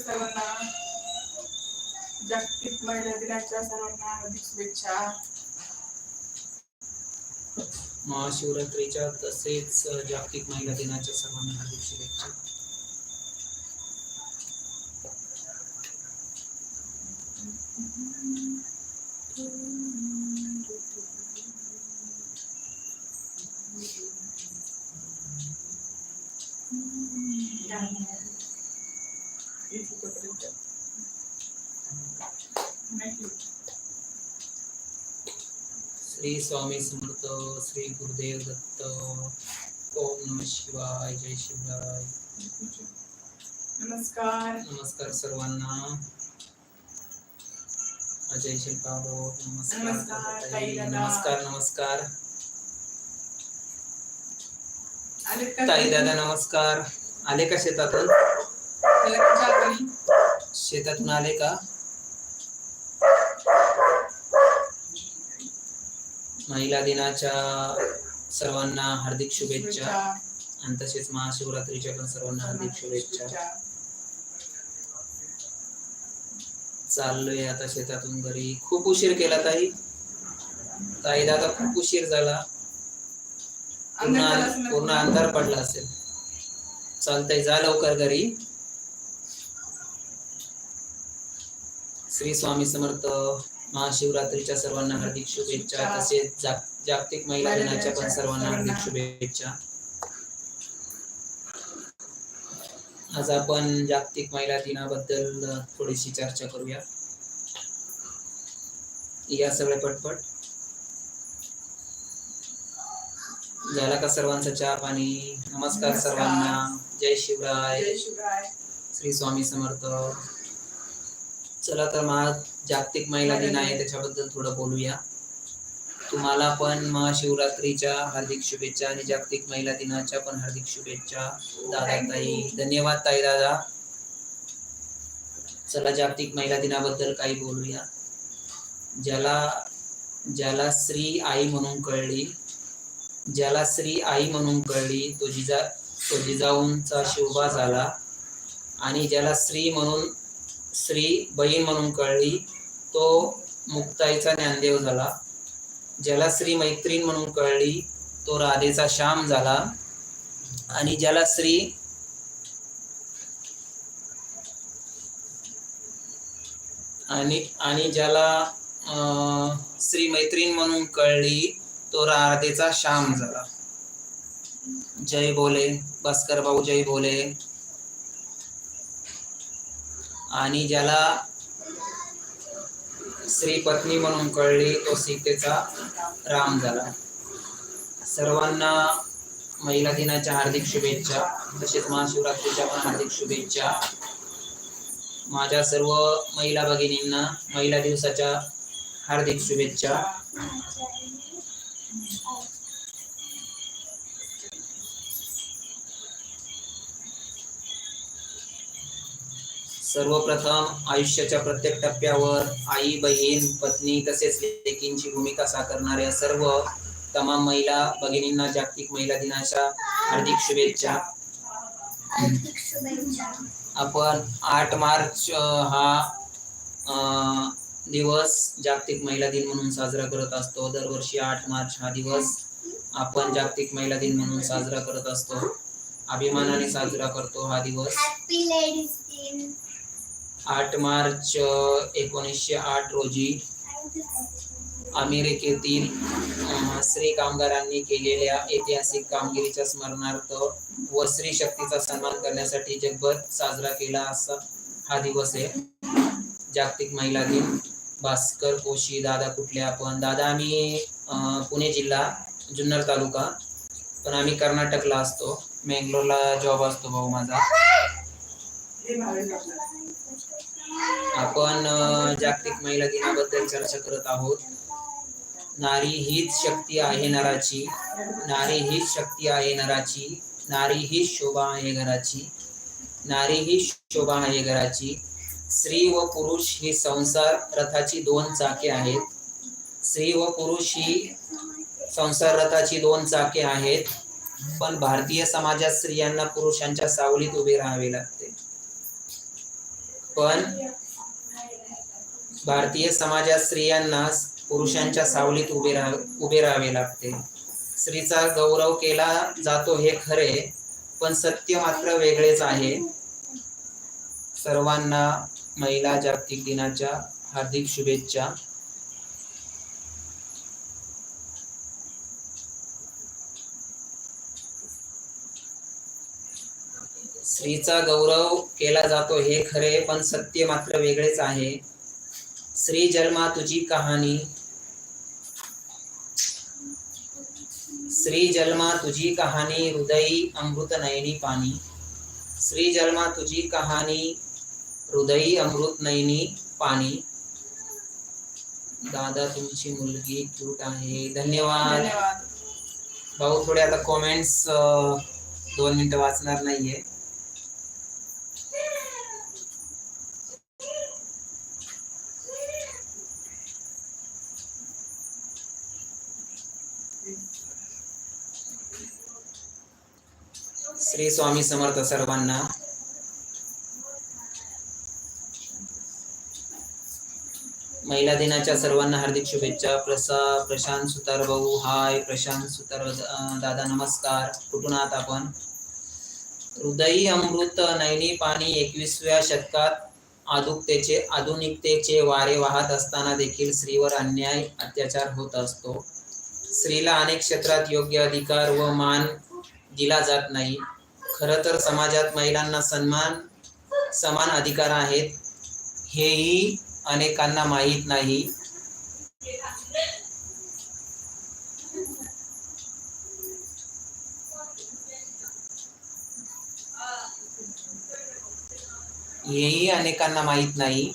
सर्वांना जागतिक महिला दिनाच्या सर्वांना हार्दिक शुभेच्छा. महाशिवरात्रीच्या तसेच जागतिक महिला दिनाच्या सर्वांना हार्दिक शुभेच्छा. श्री स्वामी समर्थ श्री गुरुदेव दत्त ओम नम शिवाय जय शिवराय नमस्कार। नमस्कार सर्वांना। अजय शिल्पालो नमस्कार. नमस्कार नमस्कार ताई? दादा नमस्कार। आले का शेतातून? शेतातून आले का? महिला दिनाच्या सर्वांना हार्दिक शुभेच्छा. आणि तसेच महाशिवरात्रीच्या पण सर्वांना हार्दिक शुभेच्छा. चाललोय आता शेतातून घरी. खूप उशीर केला ताई. ताई दादा खूप उशीर झाला? पूर्ण अंधार पडला असेल. चालतंय जा लवकर घरी. श्री स्वामी समर्थ महाशिवरात्रीच्या सर्वांना हार्दिक शुभेच्छा. तसेच जाग- जागतिक महिला दिनाच्या पण सर्वांना हार्दिक. शुभेच्छा. आज आपण जागतिक महिला दिनाबद्दल थोडीशी चर्चा करूया. या सगळे पटपट. झाला का सर्वांचा चहा पाणी. नमस्कार. सर्वांना. जय शिवराय. श्री स्वामी समर्थ. चला तर मग जागतिक महिला दिन आहे त्याच्याबद्दल थोडं बोलूया. तुम्हाला पण महाशिवरात्रीच्या हार्दिक शुभेच्छा आणि जागतिक महिला दिनाच्या पण हार्दिक शुभेच्छा दादा ताई धन्यवाद ताई दादा. चला जागतिक महिला दिनाबद्दल काही बोलूया. ज्याला ज्याला स्त्री आई म्हणून कळली. ज्याला स्त्री आई म्हणून कळली तो जिजा तो जिजाऊंचा शिवबा झाला. आणि ज्याला स्त्री म्हणून स्त्री बहीण म्हणून कळली तो मुक्ताईचा ज्ञानदेव झाला. ज्याला श्री मैत्रीण म्हणून कळली तो राधेचा श्याम झाला. आणि ज्याला श्री आणि आणि ज्याला अं, श्री मैत्रीण म्हणून कळली तो राधेचा श्याम झाला. जय बोले भास्कर भाऊ जय बोले आणि ज्याला श्री पत्नी म्हणून कळली तो सीतेचा राम झाला. सर्वांना महिला दिनाच्या हार्दिक शुभेच्छा तसेच महाशिवरात्रीच्या पण हार्दिक शुभेच्छा. माझ्या सर्व महिला भगिनींना महिला दिवसाच्या हार्दिक शुभेच्छा. सर्वप्रथम आयुष्याच्या प्रत्येक टप्प्यावर आई बहीण पत्नी तसेच लेकींची भूमिका साकारणाऱ्या सर्व तमाम महिला भगिनींना जागतिक महिला दिनाच्या हार्दिक शुभेच्छा. आपण आठ मार्च हा अं, दिवस जागतिक महिला दिन म्हणून साजरा करत असतो. दरवर्षी आठ मार्च हा दिवस आपण जागतिक महिला दिन म्हणून साजरा करत असतो. अभिमानाने साजरा करतो हा दिवस. आठ मार्च एकोणीसशे आठ रोजी अमेरिकेतील स्त्री कामगारांनी केलेल्या ऐतिहासिक कामगिरीच्या स्मरणार्थ व स्त्री शक्तीचा सन्मान करण्यासाठी जगभर साजरा केला असा हा दिवस आहे. जागतिक महिला दिन. भास्कर कोशी दादा कुठले आपण? दादा आम्ही अं, पुणे जिल्हा जुन्नर तालुका. पण आम्ही कर्नाटकला असतो. मेंगलोरला जॉब असतो भाऊ माझा. आपण जागतिक महिला दिनाबद्दल चर्चा करत आहोत. नारी हीच शक्ती आहे नराची. नारी हीच शक्ती आहे नराची. नारी हीच शोभा आहे घराची. नारी ही शोभा आहे घराची. स्त्री व पुरुष ही संसार रथाची दोन चाके आहेत. स्त्री व पुरुष ही संसार रथाची दोन चाके आहेत. पण भारतीय समाजात स्त्रियांना पुरुषांच्या सावलीत उभे राहावे लागते. पण भारतीय समाजात स्त्रियांना पुरुषांच्या सावलीत उभे राह उभे राहावे लागते. स्त्रीचा गौरव केला जातो हे खरे पण सत्य मात्र वेगळेच आहे. सर्वांना महिला जागतिक दिनाच्या हार्दिक शुभेच्छा. स्त्रीचा गौरव केला जातो हे खरे पण सत्य मात्र वेगळेच आहे. स्त्री जन्मा तुझी कहाणी. श्री जन्मा तुझी कहाणी हृदयी अमृत नयनी पाणी. श्री जन्मा तुझी कहाणी हृदयी अमृत नयनी पाणी. दादा तुमची मुलगी क्यूट आहे. धन्यवाद. धन्यवाद. भाऊ थोडे आता कॉमेंट्स दोन मिनिटं वाचणार नाहीये. श्री स्वामी समर्थ सर्वांना. महिला दिनाच्या सर्वांना हार्दिक शुभेच्छा. प्रसा प्रशांत सुतार भाऊ हाय. प्रशांत सुतार दादा नमस्कार. कुठून आहात आपण? हृदयी अमृत नैनी पाणी एकवीसव्या शतकात आधुकतेचे आधुनिकतेचे वारे वाहत असताना देखील स्त्रीवर अन्याय अत्याचार होत असतो. स्त्रीला अनेक क्षेत्रात योग्य अधिकार व मान दिला जात नाही. खरं तर समाजात महिलांना सन्मान समान अधिकार आहेत. हेही अनेकांना माहीत नाही. हेही अनेकांना माहीत नाही.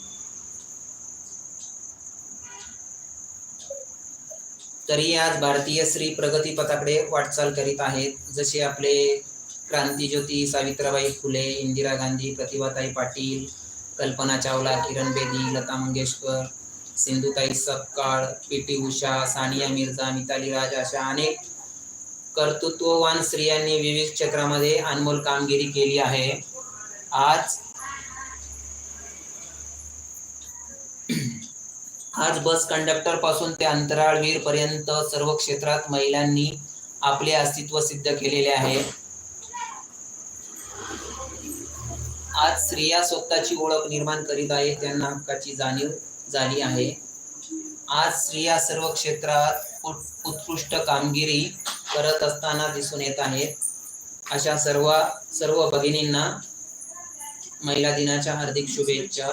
तरी आज भारतीय स्त्री प्रगतीपथाकडे वाटचाल करीत आहेत. जसे आपले क्रांतीज्योती सावित्रीबाई फुले इंदिरा गांधी प्रतिभाताई पाटील कल्पना चावला किरण बेदी लता मंगेशकर सिंधुताई सपकाळ पी टी उषा सानिया मिर्झा मिताली राज अशा अनेक कर्तृत्ववान स्त्रियांनी विविध क्षेत्रामध्ये अनमोल कामगिरी केली आहे. आज आज बस कंडक्टरपासून ते अंतराळवीर पर्यंत सर्व क्षेत्रात महिलांनी आपले अस्तित्व सिद्ध केलेले आहे. आज स्त्रिया स्वतःची ओळख निर्माण करीत आहे त्यांना हक्काची जाणीव झाली आहे. आज स्त्रिया सर्व क्षेत्रात उत्कृष्ट कामगिरी करत असताना दिसून येत आहेत. अशा सर्व सर्व भगिनींना महिला दिनाच्या हार्दिक शुभेच्छा.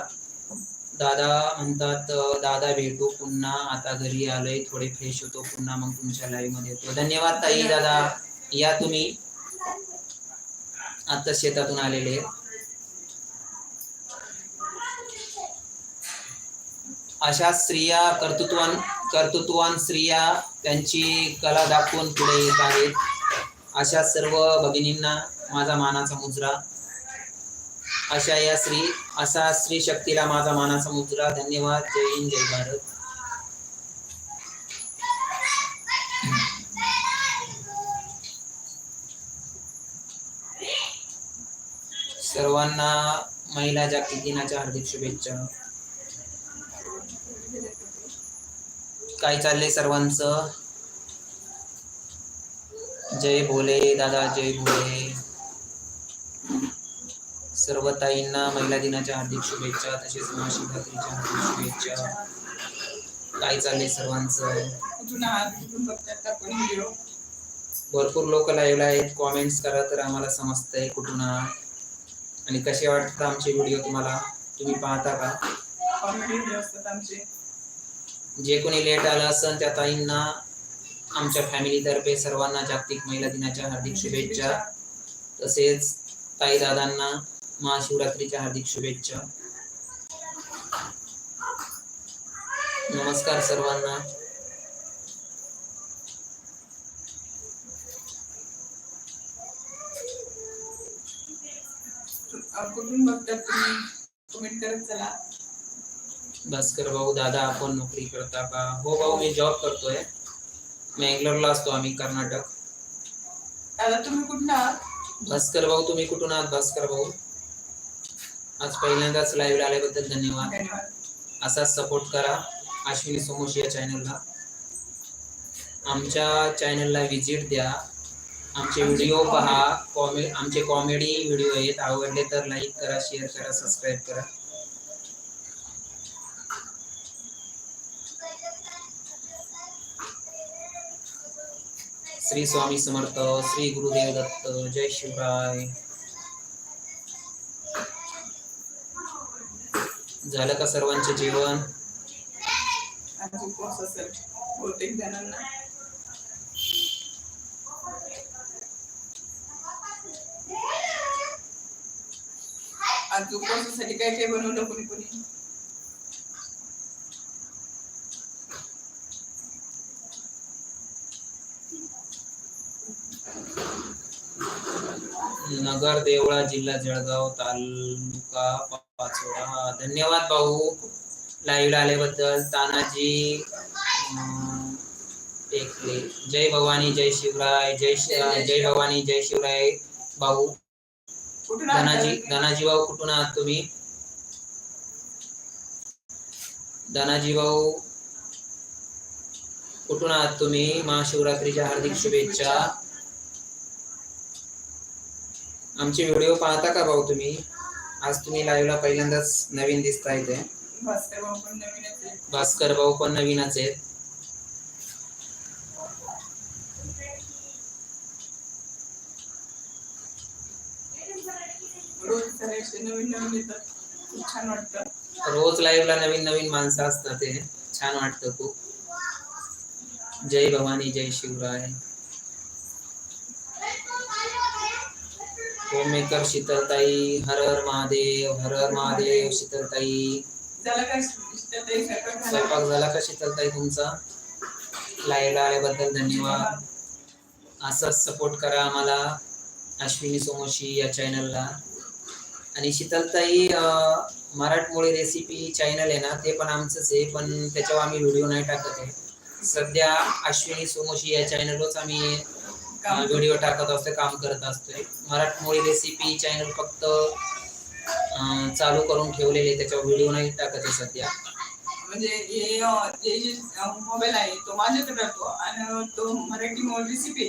दादा म्हणतात दादा भेटू पुन्हा आता घरी आलोय थोडे फ्रेश होतो पुन्हा मग तुमच्या लाईव्हमध्ये येतो. धन्यवाद ताई दादा. या तुम्ही आता शेतातून आलेले. अशा स्त्रिया कर्तृत्वान कर्तृत्वान स्त्रिया त्यांची कला दाखवून पुढे येत आहेत. अशा सर्व भगिनींना माझा मानाचा मुजरा. अशा या स्त्री असा स्त्री शक्तीला माझा मानाचा मुजरा. धन्यवाद. जय हिंद जय भारत. सर्वांना महिला जागतिक दिनाच्या हार्दिक शुभेच्छा. काय चाललंय सर्वांचं? जय भोले दादा जय भोले. सर्व ताईंना महिला दिनाच्या हार्दिक शुभेच्छा तसेच महाशिवरात्रीच्या हार्दिक शुभेच्छा. काय चाललंय सर्वांचं? भरपूर लोक लाईव्हला आहेत. कॉमेंट्स करा तर आम्हाला समजतंय कुठून आणि कसे वाटतात आमचे व्हिडिओ तुम्हाला? तुम्ही पाहता का? कॉमेडी व्हिडिओ असतात आमचे. जे कोणी लेट आलं असेल त्या ताईंना आमच्या फॅमिलीतर्फे सर्वांना जागतिक महिला दिनाच्या हार्दिक शुभेच्छा. तसेच ताई दादांना महाशिवरात्रीच्या हार्दिक शुभेच्छा. नमस्कार सर्वांना. कुठून बघतात तुम्ही? कमेंट करत चला. भास्कर भाऊ दादा आपण नोकरी करता का? हो भाऊ मी जॉब करतोय. मँगलोरला असतो आम्ही कर्नाटक. दादा तुम्ही कुठून आहात? भास्कर भाऊ तुम्ही कुठून आहात भास्कर भाऊ? आज पहिल्यांदाच लाईव्ह आल्याबद्दल धन्यवाद. धन्यवाद. असाच सपोर्ट करा अश्विनी सोमोशी या चॅनलला आमच्या चॅनलला व्हिजिट द्या. आमचे व्हिडिओ पहा. कॉमे आमचे कॉमेडी व्हिडिओ आहेत. आवडले तर लाईक करा शेअर करा सबस्क्राईब करा. श्री स्वामी समर्थ श्री गुरुदेव दत्त जय शिवराय. झालं का सर्वांचे जेवण? आज उपवास असेल. बहुतेक जणांना. आज उपवासासाठी काय काय बनवलं कोणी कोणी? नगर देवळा जिल्हा जळगाव तालुका पाचोरा. धन्यवाद भाऊ. लाईव्ह आल्याबद्दल. तानाजी टेकले. जय भवानी जय शिवराय. जय जय भवानी जय शिवराय भाऊ. धनाजी? धनाजी भाऊ कुठून आहात तुम्ही? धनाजी भाऊ कुठून आहात तुम्ही? महाशिवरात्रीच्या हार्दिक शुभेच्छा. आमचे व्हिडिओ पाहता का भाऊ तुम्ही? आज तुम्ही लाईव्हला पहिल्यांदाच नवीन दिसताय ते. भास्कर भाऊ पण नवीनच आहे भास्कर भाऊ पण नवीनच आहेत. रोज सगळे नवीन नवीन येतात. खूप छान वाटतं. रोज लाईव्हला नवीन नवीन माणसं असतात ते. छान वाटतं खूप. जय भवानी जय शिवराय. होममेकर शीतलताई हर हर महादेव हर हर महादेव शीतलताई. स्वयंपाक झाला का शीतलताई तुमचा? लाईव्हला आल्याबद्दल धन्यवाद. असंच सपोर्ट करा आम्हाला अश्विनी सोमोशी या चॅनलला आणि शीतलताई मराठमोळी रेसिपी चॅनल आहे ना ते पण आमचंच आहे पण त्याच्यावर आम्ही व्हिडिओ नाही टाकत आहे. सध्या अश्विनी सोमोशी या चॅनलवरच आम्ही काम व्हिडिओ टाकत असतो काम करत असतोय मराठमोळी रेसिपी चॅनल फक्त चालू करून ठेवलेले त्याच्यावर व्हिडिओ नाही टाकत आहे सध्या. म्हणजे हे जे जे मोबाईल आहे तो माझ्याकडे राहतो आणि तो मराठी मोबाईल रेसिपी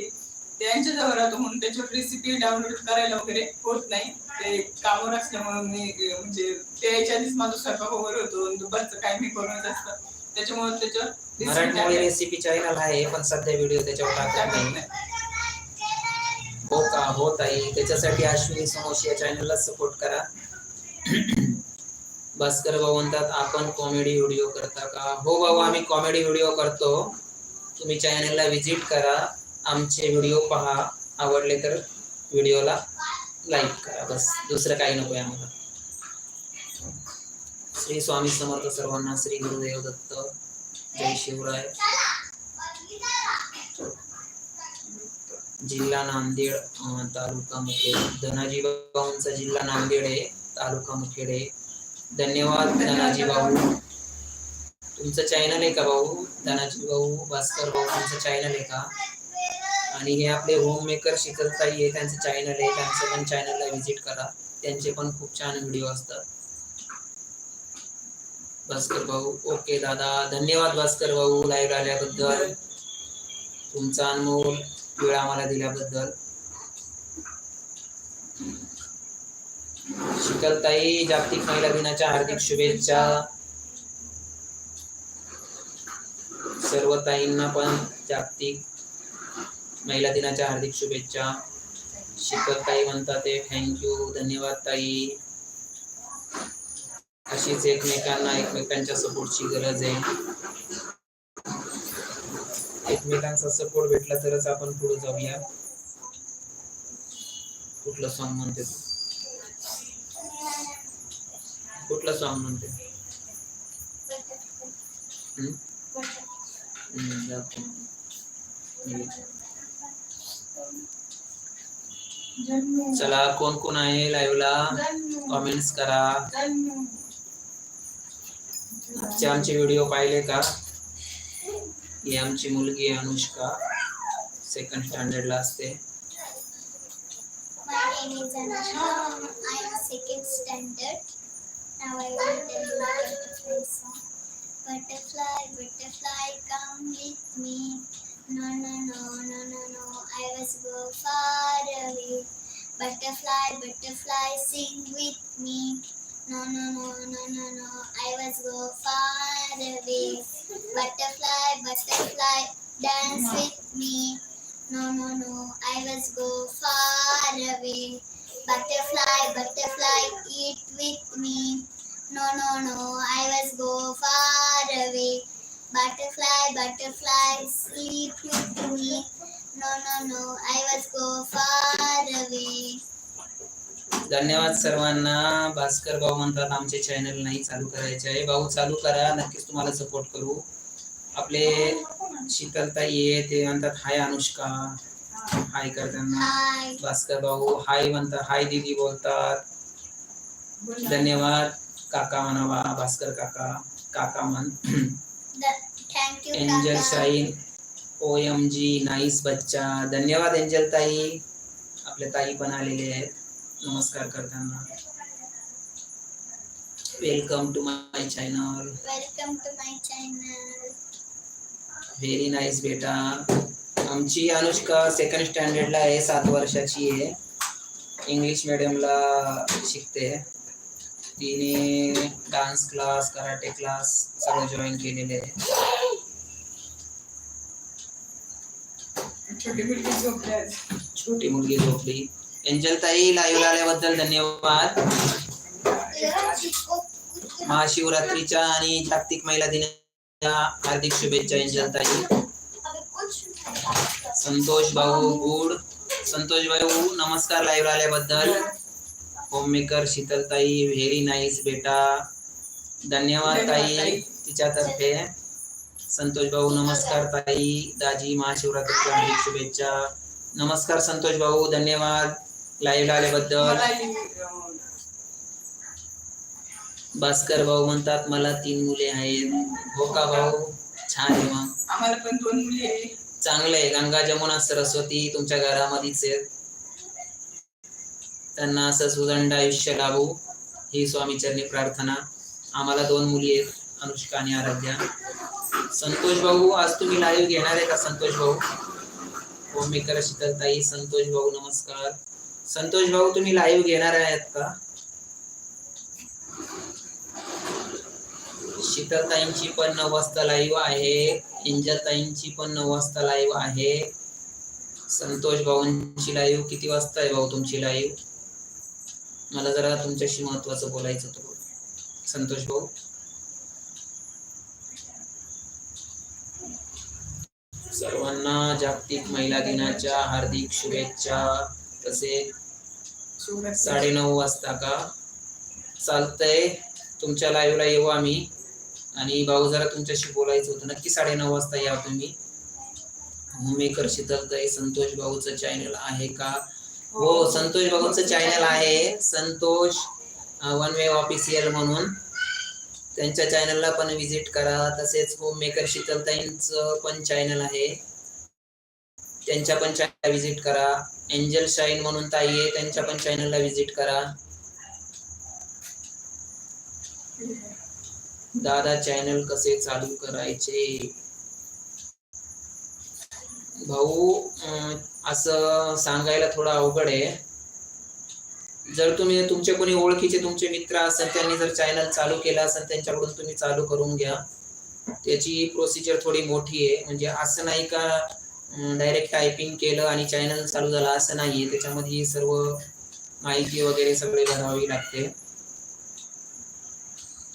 त्यांच्याजवळ राहतो म्हणून त्याच्यावर रेसिपी डाउनलोड करायला वगैरे होत नाही. ते कामावर असल्यामुळे मी म्हणजे ते याच्या आधीच माझा स्वयंपाक वगैरे होतो दुपारचं काय मी बनवत असतं त्याच्यामुळे त्याच्यावर टाकायला- रेसिपी चॅनल आहे पण सध्या व्हिडिओ त्याच्यावर टाकत नाही. हो का हो ताई. त्याच्यासाठी अश्विनी समोशी या चॅनलला सपोर्ट करा. भास्कर भाऊ म्हणतात आपण कॉमेडी व्हिडिओ करता का? हो भाऊ आम्ही कॉमेडी व्हिडिओ करतो. तुम्ही चॅनलला व्हिजिट करा. आमचे व्हिडिओ पहा. आवडले तर व्हिडिओला लाईक करा. बस. दुसरं काही नको आम्हाला. श्री स्वामी समर्थ सर्वांना श्री गुरुदेव दत्त जय शिवराय. जिल्हा नांदेड तालुका मुखेड. धनाजी भाऊंचा जिल्हा नांदेड आहे तालुका मुखेड आहे. धन्यवाद धनाजी भाऊ तुमचं चॅनल आहे का भाऊ? धनाजी भाऊ भास्कर भाऊ तुमचं चॅनल आहे का? आणि हे आपले होम मेकर शीतलताई आहे त्यांचं चॅनल आहे. त्यांचं पण चॅनलला व्हिजिट करा. त्यांचे पण खूप छान व्हिडिओ असतात. भास्कर भाऊ ओके दादा. धन्यवाद भास्कर भाऊ लाईव्ह आल्याबद्दल. तुमचा अनमोल. वेळ आम्हाला दिल्याबद्दल. शीतलताई जागतिक महिला दिनाच्या हार्दिक शुभेच्छा. सर्व ताईंना पण जागतिक महिला दिनाच्या हार्दिक शुभेच्छा. शीतलताई म्हणतात ते थँक्यू धन्यवाद ताई. अशीच एकमेकांना एकमेकांच्या सपोर्टची गरज आहे. एकमेकांचा सपोर्ट भेटला तरच आपण पुढे जाऊया. कुठलं सॉन्ग म्हणते तू? कुठलं सॉन्ग म्हणते? चला कोण कोण आहे लाईव्हला कमेंट्स कॉमेंट्स करा. आजचे आमचे व्हिडिओ पाहिले का? ही आमची मुलगी आहे अनुष्का सेकंड स्टँडर्डला असते butterfly butterfly come with me no no no no no no tell you a butterfly song. Butterfly, butterfly, sing with me. No, no. I must go far away. Butterfly, butterfly, sing with me. No, no, no, no, no, no. I must go far away. Butterfly, butterfly, dance with me. No, no, no, I must go far away. Butterfly, butterfly, eat with me. No, no, no, I must go far away. Butterfly, butterfly, sleep with me. No, no, no, I must go far away. धन्यवाद सर्वांना. भास्कर भाऊ म्हणतात आमचे channel नाही चालू करायचे आहे. भाऊ चालू करा. नक्कीच तुम्हाला सपोर्ट करू. आपले शीतलताई आहे ते म्हणतात हाय अनुष्का. हाय करताना. भास्कर भाऊ हाय म्हणतात. हाय दीदी बोलतात. धन्यवाद. काका म्हणावा भास्कर काका. काका म्हण. Angel. Shine O M G nice बच्चा. धन्यवाद एंजल ताई आपल्या ताई पण आलेले आहेत. नमस्कार करताना welcome to my channel Welcome to my channel. Very nice बेटा। आमची अनुष्का सेकंड स्टँडर्डला आहे सात वर्षाची आहे इंग्लिश मिडियमला शिकते तिने डान्स क्लास कराटे क्लास सगळं जॉईन केलेले आहे. छोटी मुलगी झोपली. आज. छोटी मुलगी झोपली एंजल ताई लाईव्ह आल्याबद्दल धन्यवाद. महाशिवरात्रीच्या आणि जागतिक महिला दिनाच्या हार्दिक शुभेच्छा एंजल ताई. संतोष भाऊ गुड. संतोष भाऊ नमस्कार लाईव्ह आल्याबद्दल. होममेकर शीतलताई व्हेरी नाईस बेटा. धन्यवाद ताई. तिच्यातर्फे. संतोष भाऊ नमस्कार ताई. दाजी महाशिवरात्रीच्या हार्दिक शुभेच्छा. नमस्कार संतोष भाऊ धन्यवाद. लाईव्ह आल्याबद्दल. ही, भास्कर भाऊ म्हणतात मला तीन मुले आहेत. हो का भाऊ? छान आहे मग. आम्हाला पण दोन मुली आहे चांगलं आहे. गंगा जमुना सरस्वती तुमच्या घरामध्येच आहेत. त्यांना असं सुदंड आयुष्य लाभो. ही स्वामी चरणी प्रार्थना. आम्हाला दोन मुली आहेत अनुष्का आणि आराध्या. संतोष भाऊ आज तुम्ही लाईव्ह घेणार आहे का संतोष भाऊ? होममेकर शीतलताई संतोष भाऊ नमस्कार. संतोष भाऊ तुम्ही लाईव्ह घेणार आहेत का? शीतलताईंची पण नऊ वाजता लाईव्ह आहे. इंजाताईंची पण नऊ वाजता लाईव्ह आहे. संतोष भाऊंची लाईव्ह किती वाजता आहे भाऊ तुमची लाईव्ह मला जरा तुमच्याशी महत्वाचं बोलायचं होतं संतोष भाऊ. सर्वांना जागतिक महिला दिनाच्या हार्दिक शुभेच्छा. तसेच साडेनऊ वाजता का? चालतंय. तुमच्या लाईव्हला येऊ आम्ही. आणि भाऊ जरा तुमच्याशी बोलायचं होतं. नक्की साडेनऊ वाजता या तुम्ही. होममेकर शीतलताई संतोष भाऊचं चॅनल आहे का? हो संतोष भाऊचं चॅनल आहे. संतोष वन वे ऑफिशियल म्हणून. त्यांच्या चॅनलला पण विजिट करा. तसेच होममेकर शीतलताईंचं पण चॅनल आहे. त्यांच्या पण चॅनल विजिट करा. एंजल शाईन म्हणून ताई आहे त्यांच्या पण चॅनलला विजिट करा. दादा चॅनल कसे चालू करायचे? भाऊ असं सांगायला थोडं अवघड आहे. जर तुम्ही तुमचे कोणी ओळखीचे तुमचे मित्र असेल त्यांनी जर चॅनल चालू केला असेल त्यांच्याकडून तुम्ही चालू करून घ्या. त्याची प्रोसिजर थोडी मोठी आहे. म्हणजे असं नाही का डायरेक्ट टायपिंग केलं आणि चॅनल चालू झाला असं नाहीये. त्याच्यामध्ये सर्व माहिती वगैरे सगळे भरावी लागते.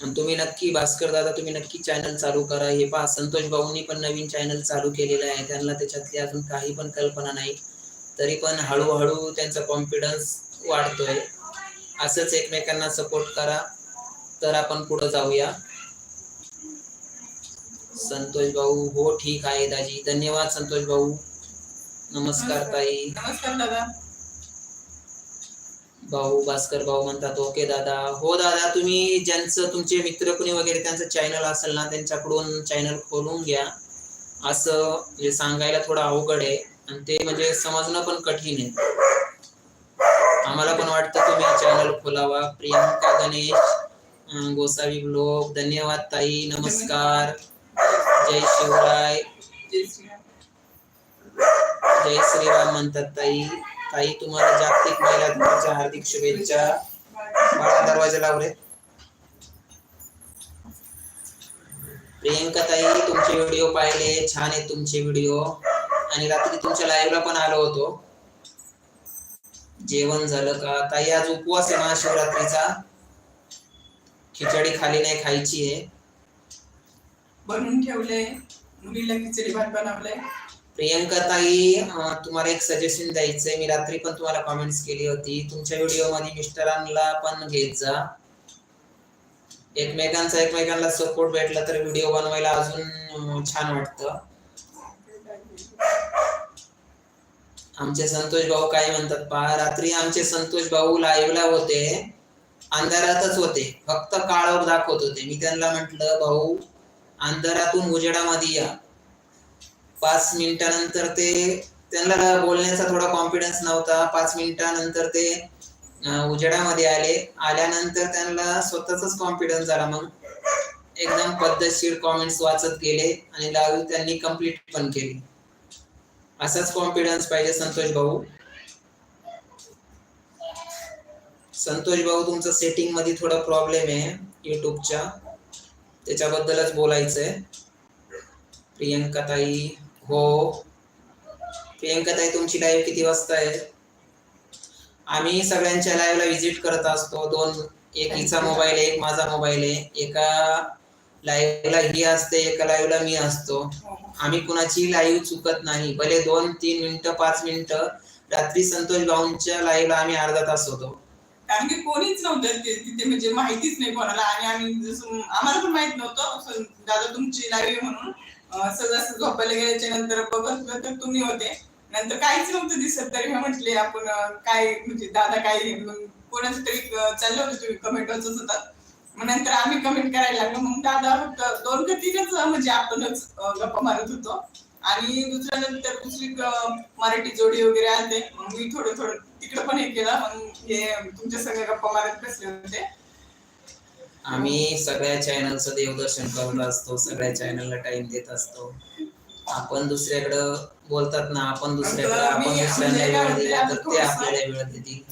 आणि तुम्ही नक्की भास्कर दादा तुम्ही नक्की चॅनल चालू करा. हे पहा संतोष भाऊंनी पण नवीन चॅनल चालू केलेलं आहे. त्यांना त्याच्यातली अजून काही पण कल्पना नाही. तरी पण हळूहळू त्यांचा कॉन्फिडन्स वाढतोय. असंच एकमेकांना सपोर्ट करा. तर आपण पुढे जाऊया. संतोष भाऊ हो ठीक आहे दाजी. धन्यवाद संतोष भाऊ. नमस्कार ताई. नमस्कार दादा. भाऊ भास्कर भाऊ म्हणतात ओके दादा. हो दादा तुम्ही ज्यांचं तुमचे मित्र कुणी वगैरे त्यांचं चॅनल असेल ना त्यांच्याकडून चॅनल खोलून घ्या. असं म्हणजे सांगायला थोडं अवघड आहे. आणि ते म्हणजे समजणं पण कठीण आहे. आम्हाला पण वाटतं तुम्ही चॅनल खोलावा. प्रियंका गणेश गोसावी ब्लॉग धन्यवाद ताई. नमस्कार. जय शिवराय. जय श्रीराम. जय श्रीराम म्हणतात ताई. ताई तुम्हाला जागतिक महिला दिनाच्या हार्दिक शुभेच्छा. बाळा दरवाजा लाव रे. प्रियंका ताई तुमचे व्हिडिओ पाहिले. छान आहेत तुमचे व्हिडिओ आणि रात्री तुमच्या लाईव्हला पण आलो होतो. जेवण झालं का? ताई आज उपवास आहे महाशिवरात्रीचा. खिचडी खाली नाही खायची आहे. बनवून ठेवले मुलीला खिचडी भात बनवलंय. प्रियंका ताई अं, तुम्हाला एक सजेशन द्यायचंय. मी रात्री पण तुम्हाला कमेंट्स केली होती. तुमच्या व्हिडिओमध्ये मिस्टरांना पण घेत जा. एकमेकांचा एकमेकांना सपोर्ट भेटला तर व्हिडिओ बनवायला अजून अं, छान वाटतं. आमचे संतोष भाऊ काय म्हणतात पहा. रात्री आमचे संतोष भाऊ लाईव्हला होते. अंधारातच होते. फक्त काळावर दाखवत होते. मी त्यांना म्हंटल भाऊ अंधारातून उजेडामध्ये या. पाच मिनिटानंतर ते त्यांना बोलण्याचा थोडा कॉन्फिडन्स नव्हता. पाच मिनिटानंतर ते उजेडामध्ये आले. आल्यानंतर त्यांना स्वतःचाच कॉन्फिडन्स झाला. मग एकदम पद्धतशीर कॉमेंट्स वाचत गेले आणि लाईव्ह त्यांनी कंप्लीट पण केली. असाच कॉन्फिडन्स पाहिजे संतोष भाऊ. संतोष भाऊ तुमचं सेटिंगमध्ये थोडा प्रॉब्लेम आहे युट्यूबच्या त्याच्याबद्दलच बोलायचंय. प्रियंका ताई हो. प्रियंका ताई तुमची लाईव्ह किती वाजता आहे? आम्ही सगळ्यांच्या लाईव्हला व्हिजिट करत असतो. दोन एक हिचा मोबाईल आहे एक माझा मोबाईल आहे. एका लाईव्हला ही असते एका लाईव्हला मी असतो. आम्ही कुणाची लाईव्ह चुकत नाही. भले दोन तीन मिनिटं पाच मिनिटं. रात्री संतोष भाऊंच्या लाईव्हला आम्ही अर्धा तास होतो. कारण की कोणीच नव्हतं ते- तिथे म्हणजे माहितीच नाही कोणाला. आणि आम्ही जसं आम्हाला पण माहीत नव्हतं. दादा तुमची लाईव्ह म्हणून अं, सहज झोपायला गेल्याच्यानंतर बघत तर तुम्ही होते. नंतर काहीच नव्हतं दिसत तरी मी म्हटले आपण काय म्हणजे दादा काय कोणाचं तरी चाललं होतं तुम्ही कमेंट वाचत होतात मग नंतर आम्ही कमेंट करायला लागलो. मग दादा फक्त दोन का तीनच म्हणजे आपणच गप्पा मारत होतो. आणि दुसऱ्या नंतर दुसरी मराठी जोडी वगैरे आले मग मी थोडं थोडं तिकडे पण हे केलं मग हे तुमच्या सगळ्या गप्पा मारत बसले होते. आम्ही सगळ्या चॅनलचं देवदर्शन करत असतो सगळ्या चॅनलला टाइम देत असतो. आपण दुसऱ्याकडं बोलतात ना आपण दुसऱ्याकडं आपण मी- दुसऱ्यांना म्हणजे काय वेळ दिला तर म्हणते, ते आता आपल्याला वेळ देतील.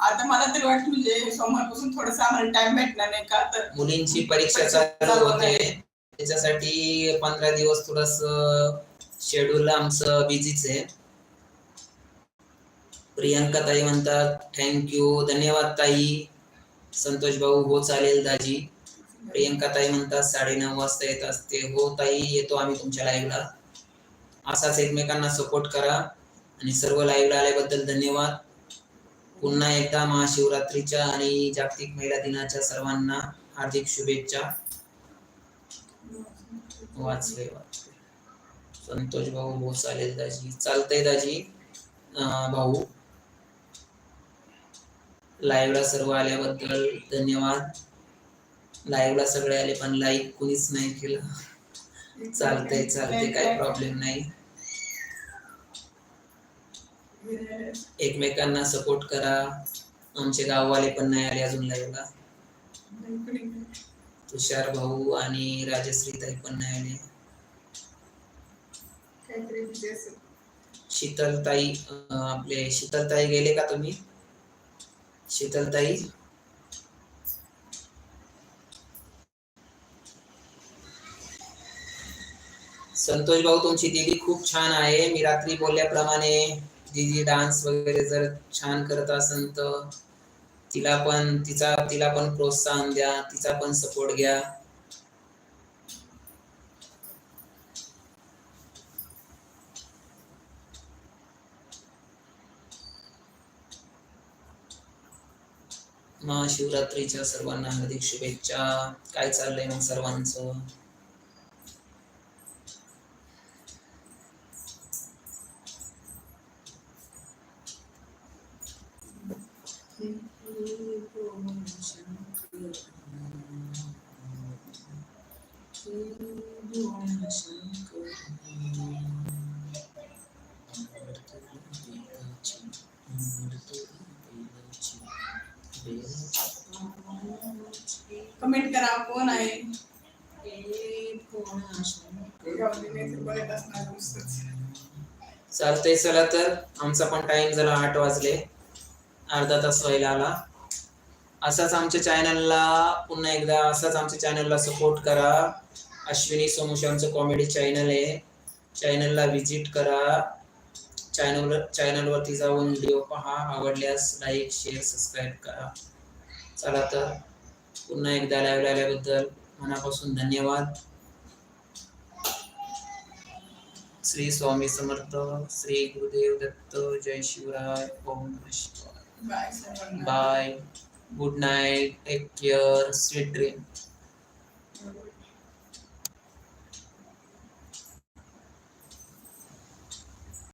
आता मला तरी वाटतं म्हणजे सोमवारपासून थोडंसं आम्हाला टाइम भेटणार नाही का? तर मुलींची परीक्षा चालू होते. त्याच्यासाठी पंधरा दिवस थोडस शेड्यूल आमचं बिझीच आहे. प्रियंका ताई म्हणतात थँक्यू धन्यवाद ताई. संतोष भाऊ हो चालेल दाजी. प्रियंका ताई म्हणतात साडेनऊ वाजता येत असते. हो ताई येतो आम्ही तुमच्या लाईव्हला असाच एकमेकांना सपोर्ट करा. आणि सर्व लाईव्हला आल्याबद्दल धन्यवाद. पुन्हा एकदा महाशिवरात्रीच्या आणि जागतिक महिला दिनाच्या सर्वांना हार्दिक शुभेच्छा. वाचले वाचले संतोष भाऊ हो चालेल दाजी. चालतंय दाजी. अं, भाऊ. लाईव्हला सर्व आल्याबद्दल धन्यवाद. लाईव्हला सगळे आले पण लाईक कुणीच नाही केलं. चालतंय चालतंय काही प्रॉब्लेम नाही. एकमेकांना सपोर्ट करा. आमचे गाववाले पण नाही आले अजून लाईव्हला तुषार भाऊ आणि राजश्री ताई पण नाही आले. शीतलताई आपले शीतलताई गेले का तुम्ही? शीतलताई. संतोष भाऊ तुमची दीदी खूप छान आहे. मी रात्री बोलल्याप्रमाणे दीदी डान्स वगैरे जर छान करत असेल तर तिला पण तिचा तिला पण प्रोत्साहन द्या. तिचा पण सपोर्ट घ्या. महाशिवरात्रीच्या सर्वांना हार्दिक शुभेच्छा. काय चाललंय मग सर्वांचं? कमेंट करा कोण आहे. चालतंय चला तर. आमचा पण टाइम झाला आठ वाजले. अर्धा तास व्हायला आला. असाच आमच्या चॅनलला पुन्हा एकदा असाच आमच्या चॅनलला सपोर्ट करा. अश्विनी सोमुश आमचं कॉमेडी चॅनल आहे. चॅनलला व्हिजिट करा. चॅनल चॅनलवरती जाऊन व्हिडिओ पहा. आवडल्यास लाईक शेअर सबस्क्राईब करा. चला तर पुन्हा एकदा लाईव्ह आल्याबद्दल मनापासून धन्यवाद. श्री स्वामी समर्थ श्री गुरुदेव दत्त जय शिवराय. ओम नमः शिवाय. Bye good night take care sweet dream.